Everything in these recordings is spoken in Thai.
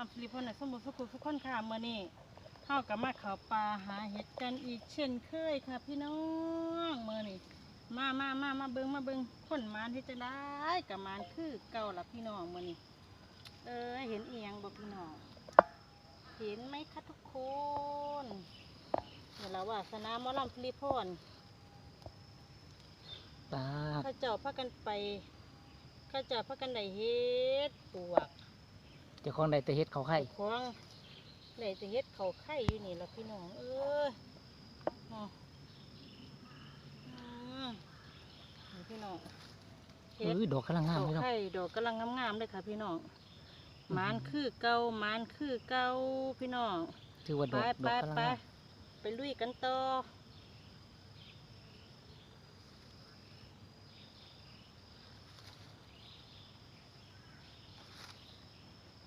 ลำพลิพนน่ะสมบูรณ์สุขุทุกคนค่ะเมื่อนี้เข้ากับมาเขาปลาหาเห็ดกันอีกเช่นเคยค่ะ พี่น้องเมื่อนี้มามามามาเบิงมาเบิงคนหมานที่จะได้กับมานคือเก่าละพี่น้องเมื่อนี้เออเห็นเอียงบอกพี่น้อง เห็นไหมคะทุกคนเดี๋ยวเราว่าสนามหมอลำพลิพนปลาข้าเจ้าพากันไปข้าเจ้าพากันได้เฮ็ดปวก เจ้าของได้แต่เฮ็ดเขาไข่ของได้แต่เฮ็ดเขาไข่อยู่นี่ละพี่น้อง เอ้ยอ๋ออืมนี่พี่น้องเอเฮ็ดอดอกกำลังงามเขาเลยเนาะ ไข่ดอกกำลังงามๆเลยค่ะพี่น้องหมานคือเก่าหมานคือเก่าพี่น้องถือว่าไปดอกดไปอกกำลังไปงามไปลุยกันต่อ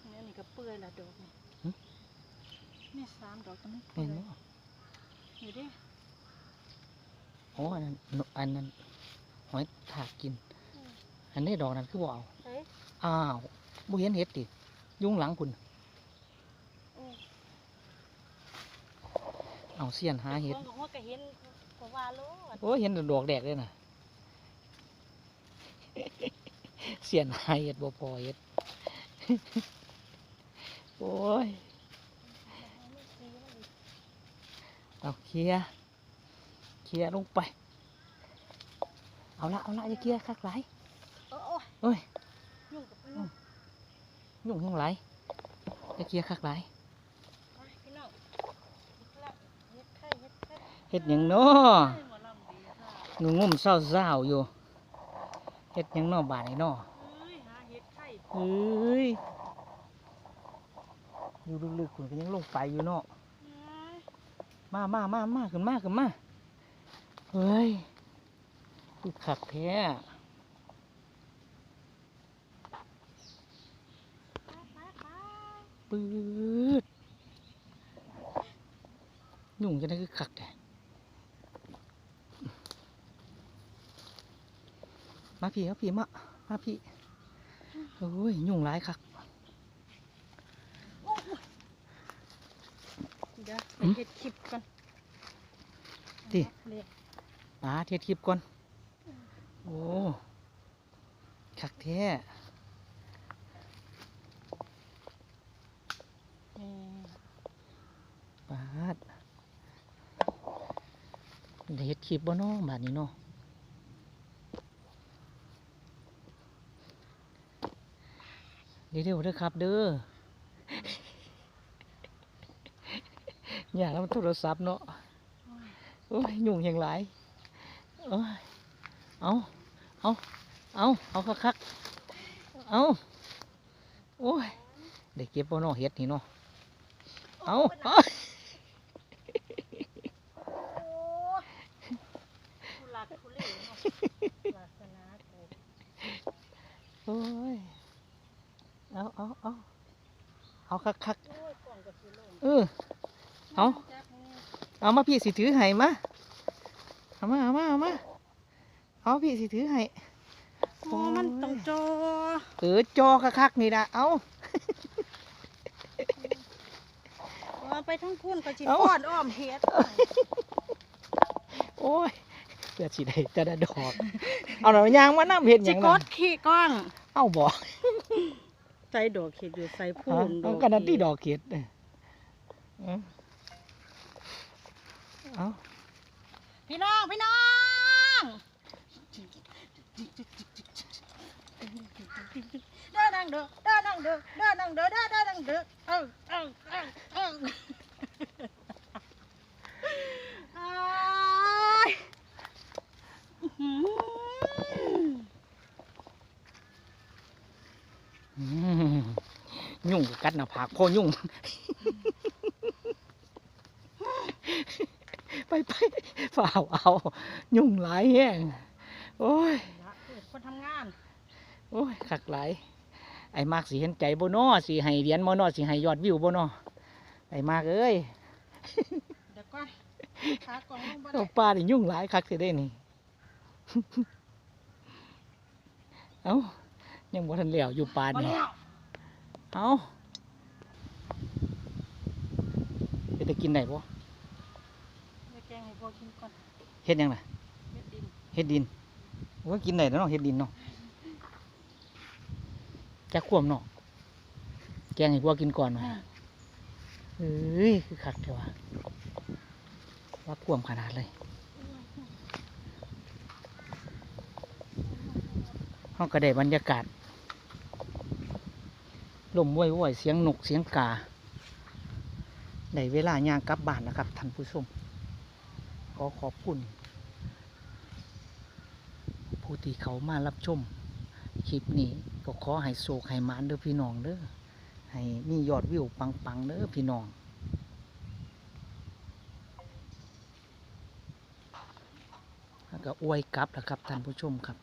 เนี่ยนี่ก็เปื่อยละดอกนี่นี่สามดอกตรงนี้เปื่เห็อนยบ่อยู่ดิอ๋ออันนั้นอันนั้นหอยถากกิน อันนี้ดอกนั้นคือบ่เอาเฮ้ยอ้าวบ่เห็นเห็ดดิยุงหลังคุณอืมเอาเสียนหาเห็ดคนของว่าก็เห็นก็ว่าโลดโอ้ยเห็นแต่ดอกแดกเลยน่ะเสียนหาเห็ดบ่พอเห็ด โอ้ยเอาเคลียร์เคลียร์ลงไป เอาละเอาละอย่าเคลียร์คักหลายโอ้โอ้ยโอ้ยยุ่งกับยุ่งยุ่งยังไรอย่าเคลียร์คักหลายไปพี่น้องละเฮ็ดไข่เฮ็ดไข่เฮ็ดหยังเนาะเอ้ยหมอลำดีค่ะงงุ่มเศร้าเศร้าๆอยู่เฮ็ดหยังเนาะบาดนี้เนาะเอ้ยหาเฮ็ดไข่เอ้ย อยู่ลึกๆคุณก็ยังลงไปอยู่เนาะเอ้ยมามามามาขึ้นมาขึ้นมาเฮ้ยคือขักแท้ไปไปไปปืดยุ่งจะได้คือขักแท้มาพี่ครับพี่มามาพี่โอ้ยยุ่งหลายคัก เดี๋ยวไปอืมเฮ็ดคลิปก่อนติเรียกมาเทียบคลิปก่อน โอ้คักแท้เอ่อปาดได้เฮ็ดคลิปบ่เนาะบาดนี้เนาะเดี๋ยวเดี๋ยวเด้อครับเด้อ อย่าแล้วมันโทรศัพท์เนาะโอ้ยยุ่งอย่างไรโอ้ยเอาเอาเอาเอาคักๆเอาโอ้ยได้เก็บบ่เนาะเฮ็ดนี่เนาะเอาเอาโอ้ยทุลักทุเลเนาะวาสนากูโอ้ย เอาเอาเอาเอาคักคักโอ้ยกล่องก็สิลงๆเออ เอาจับมือเอามาพี่สิถือให้มาเอามาเอามาเอามาเอาพี่สิถือให้โอ้มันต้องจอเออจอคักคักๆนี่นะเอาเอาไปทั้งพุ่นก็สิเอ้าป้อนอ้อมเฮ็ดโอ้ยเพื่อสิได้จะได้ดอกเอาหน่อยยางมาน้ำเห็ดหสิยังกนะดขี้ก้อนเอาบอกใส่ดอกเห็ดอยู่ใส่พุ่เอานเอากันนั่นที่ดอกเห็ด เออเอาพี่น้อง พี่น้องเด้อนั่งเด้อเด้อนั่งเด้อเด้อนั่งเด้อเด้อเด้อนั่งเด้อเอ้าเอ้าเอ้าเอ้าอ้ายอื้อหืออืมยุ่งกับกัดหน้าผากพ่อยุ่ง ไปไปฝ่าวเอายุ่งหลายแห้งโอ้ยละเกิดคนทำงาน โอ้ยคักหลายไอ้มากสิเห็นใจบ่นอสิให้เหรียญบ่นอสิให้ยอดวิวบ่นอไอ้มากเอ้ยเดี๋ยวก่อนขากล่องลงบ่เอาได้ปลานี่ยุ่งหลายคักสิได้นี่เอ้ายังบ่ทันแล้วอยู่ปลาบ่นี่แล้วเอ้าเป็นจะกินได้บ่เดี๋ยวแกงให้พ่อกินก่อนเฮ็ดหยังน่ะเม็ดดินเฮ็ดดินโอ้ยกินได้แล้วเนาะเฮ็ดดินเนาะจักควมเนาะแกงให้พวกกินก่อนว่ะเอ้ยคือคักเถอะวะว่าควมขนาดเลยเฮาก็ได้บรรยากาศลมว้อยๆเสียงนกเสียงกาได้เวลาย่างกลับบ้านนะครับท่านผู้ชม ขอขอบคุณ ผู้ที่เขามารับชม คลิปนี้ก็ขอให้โศกให้มานเด้อพี่น้องเด้อให้มียอดวิวปังๆเด้อพี่น้องแล้วก็อวยกลับนะครับท่านผู้ชมครับ